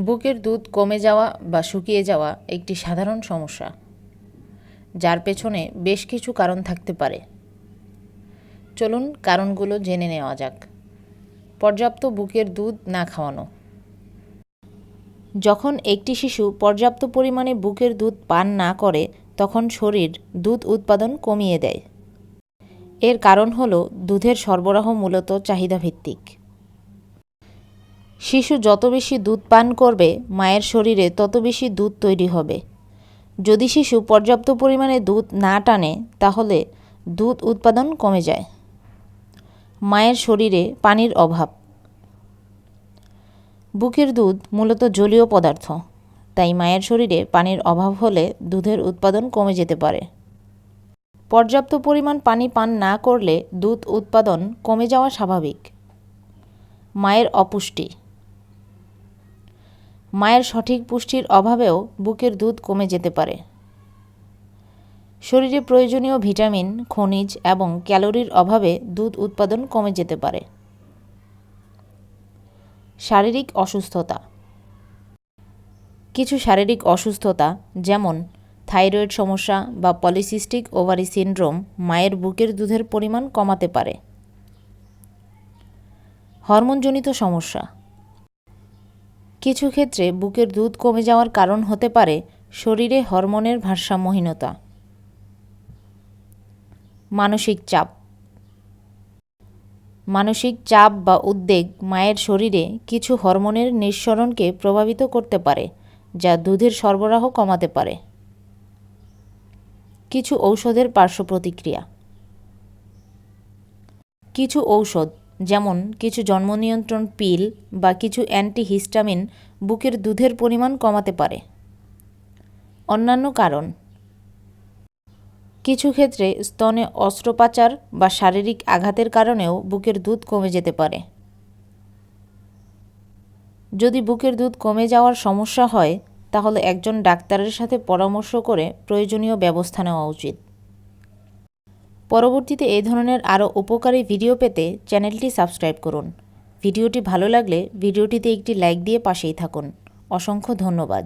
বুকের দুধ কমে যাওয়া বা শুকিয়ে যাওয়া একটি সাধারণ সমস্যা, যার পেছনে বেশ কিছু কারণ থাকতে পারে। চলুন কারণগুলো জেনে নেওয়া যাক। পর্যাপ্ত বুকের দুধ না খাওয়ানো। যখন একটি শিশু পর্যাপ্ত পরিমাণে বুকের দুধ পান না করে, তখন শরীর দুধ উৎপাদন কমিয়ে দেয়। এর কারণ হল দুধের সরবরাহ মূলত চাহিদাভিত্তিক। শিশু যত বেশি দুধ পান করবে মায়ের শরীরে তত বেশি দুধ তৈরি হবে। যদি শিশু পর্যাপ্ত পরিমাণে দুধ না টানে, তাহলে দুধ উৎপাদন কমে যায়। মায়ের শরীরে পানির অভাব। বুকের দুধ মূলত জলীয় পদার্থ, তাই মায়ের শরীরে পানির অভাব হলে দুধের উৎপাদন কমে যেতে পারে। পর্যাপ্ত পরিমাণ পানি পান না করলে দুধ উৎপাদন কমে যাওয়া স্বাভাবিক। মায়ের অপুষ্টি। মায়ের সঠিক পুষ্টির অভাবেও বুকের দুধ কমে যেতে পারে। শরীরে প্রয়োজনীয় ভিটামিন, খনিজ এবং ক্যালোরির অভাবে দুধ উৎপাদন কমে যেতে পারে। শারীরিক অসুস্থতা। কিছু শারীরিক অসুস্থতা যেমন থাইরয়েড সমস্যা বা পলিসিস্টিক ওভারি সিনড্রোম মায়ের বুকের দুধের পরিমাণ কমাতে পারে। হরমোনজনিত সমস্যা। কিছু ক্ষেত্রে বুকের দুধ কমে যাওয়ার কারণ হতে পারে শরীরে হরমোনের ভারসাম্যহীনতা। মানসিক চাপ। মানসিক চাপ বা উদ্বেগ মায়ের শরীরে কিছু হরমোনের নিঃসরণকে প্রভাবিত করতে পারে, যা দুধের সরবরাহ কমাতে পারে। কিছু ঔষধের পার্শ্ব প্রতিক্রিয়া। কিছু ঔষধ যেমন কিছু জন্ম নিয়ন্ত্রণ পিল বা কিছু অ্যান্টিহিস্টামিন বুকের দুধের পরিমাণ কমাতে পারে। অন্যান্য কারণ, কিছু ক্ষেত্রে স্তনে অস্ত্রোপাচার বা শারীরিক আঘাতের কারণেও বুকের দুধ কমে যেতে পারে। যদি বুকের দুধ কমে যাওয়ার সমস্যা হয়, তাহলে একজন ডাক্তারের সাথে পরামর্শ করে প্রয়োজনীয় ব্যবস্থা নেওয়া উচিত। পরবর্তীতে এই ধরনের আরও উপকারী ভিডিও পেতে চ্যানেলটি সাবস্ক্রাইব করুন। ভিডিওটি ভালো লাগলে ভিডিওটিতে একটি লাইক দিয়ে পাশেই থাকুন। অসংখ্য ধন্যবাদ।